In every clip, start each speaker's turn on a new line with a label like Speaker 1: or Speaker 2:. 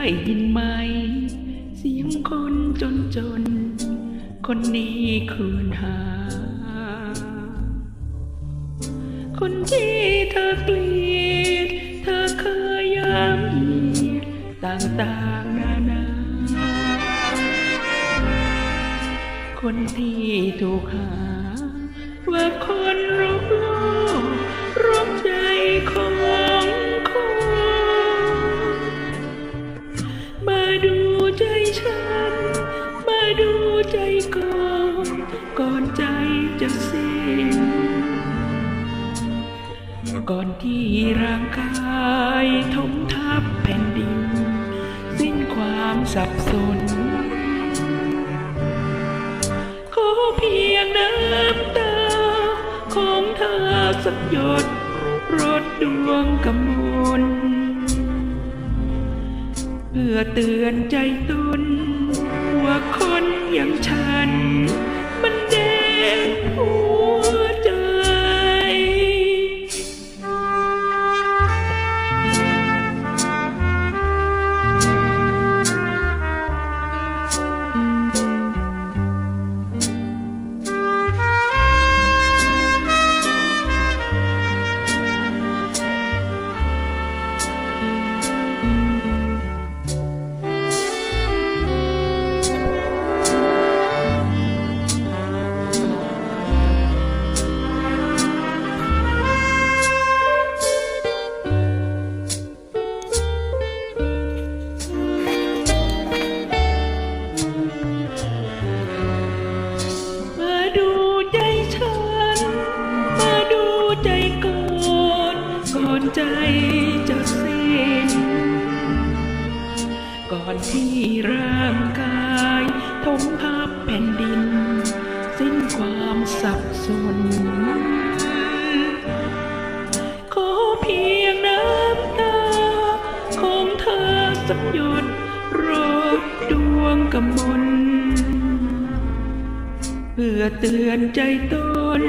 Speaker 1: ได้ยินไหม เสียงคนจนจน คนนี้คืนหา คนที่เธอเกลียดเธอเคยย้ำยีต่างๆนานา คนที่ถูกหา ว่าคน ฉัน มาดูใจก่อน ก่อนใจจะสิ้น ก่อนที่ร่างกายทมทับแผ่นดิน สิ้นความสับสน ขอเพียงน้ำตา ของเธอสักหยดรดดวงกำมล เพื่อเตือนใจตุนว่าคนอย่างฉัน มันเด็กผู้ ที่ร่างกายทมทับแผ่นดิน สิ้นความสับสน ขอเพียงน้ำตา ของเธอสักหยดโรดดวงกำมลเพื่อเตือนใจตน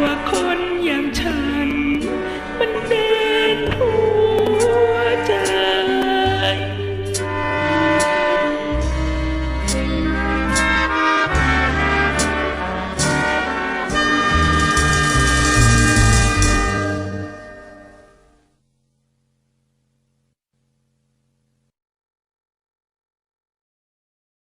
Speaker 1: ว่าคนอ